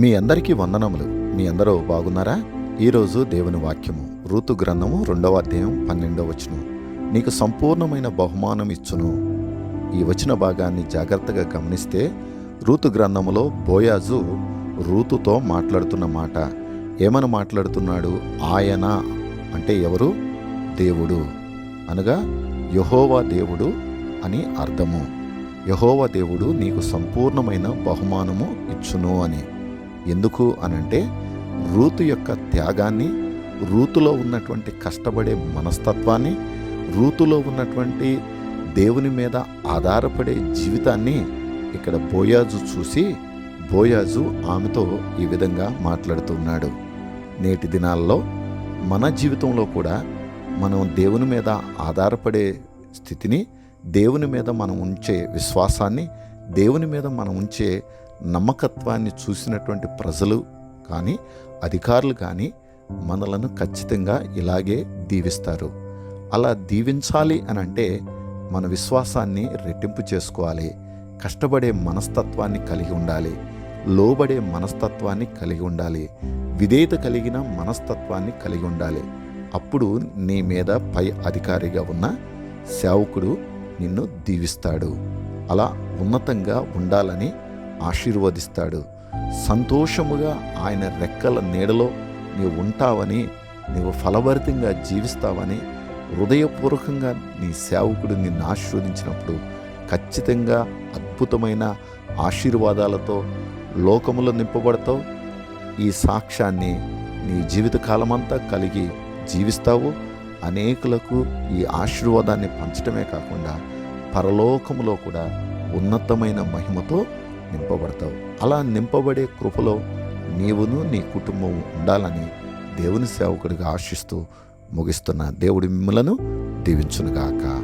మీ అందరికీ వందనములు. మీ అందరూ బాగున్నారా? ఈరోజు దేవుని వాక్యము ఋతు గ్రంథము రెండవ అధ్యాయం పన్నెండవ వచనం. నీకు సంపూర్ణమైన బహుమానం ఇచ్చును. ఈ వచన భాగాన్ని జాగ్రత్తగా గమనిస్తే ఋతు గ్రంథములో బోయాజు రూతుతో మాట్లాడుతున్న మాట. ఏమని మాట్లాడుతున్నాడు? ఆయన అంటే ఎవరు? దేవుడు. అనగా యహోవా దేవుడు అని అర్థము. యహోవా దేవుడు నీకు సంపూర్ణమైన బహుమానము ఇచ్చును అని. ఎందుకు అనంటే రూతు యొక్క త్యాగాన్ని రూతులో ఉన్నటువంటి కష్టపడే మనస్తత్వాన్ని రూతులో ఉన్నటువంటి దేవుని మీద ఆధారపడే జీవితాన్ని ఇక్కడ బోయాజు చూసి బోయాజు ఆమెతో ఈ విధంగా మాట్లాడుతున్నాడు. నేటి దినాల్లో మన జీవితంలో కూడా మనం దేవుని మీద ఆధారపడే స్థితిని దేవుని మీద మనం ఉంచే విశ్వాసాన్ని దేవుని మీద మనం ఉంచే నమ్మకత్వాన్ని చూసినటువంటి ప్రజలు కానీ అధికారులు కానీ మనలను ఖచ్చితంగా ఇలాగే దీవిస్తారు. అలా దీవించాలి అని అంటే మన విశ్వాసాన్ని రెట్టింపు చేసుకోవాలి. కష్టపడే మనస్తత్వాన్ని కలిగి ఉండాలి. లోబడే మనస్తత్వాన్ని కలిగి ఉండాలి. విధేయత కలిగిన మనస్తత్వాన్ని కలిగి ఉండాలి. అప్పుడు నీ మీద పై అధికారిగా ఉన్న సేవకుడు నిన్ను దీవిస్తాడు. అలా ఉన్నతంగా ఉండాలని ఆశీర్వదిస్తాడు. సంతోషముగా ఆయన రెక్కల నీడలో నీవు ఉంటావని నీవు ఫలభరితంగా జీవిస్తావని హృదయపూర్వకంగా నీ సేవకుడు నిన్ను ఆశీర్వదించినప్పుడు ఖచ్చితంగా అద్భుతమైన ఆశీర్వాదాలతో లోకములో నింపబడతావు. ఈ సాక్ష్యాన్ని నీ జీవితకాలమంతా కలిగి జీవిస్తావు. అనేకులకు ఈ ఆశీర్వాదాన్ని పంచడమే కాకుండా పరలోకములో కూడా ఉన్నతమైన మహిమతో నింపబడతావు. అలా నింపబడే కృపలో నీవును నీ కుటుంబం ఉండాలని దేవుని సేవకుడిగా ఆశిస్తూ ముగిస్తున్న దేవుడి మిమ్మలను దీవించునుగాక.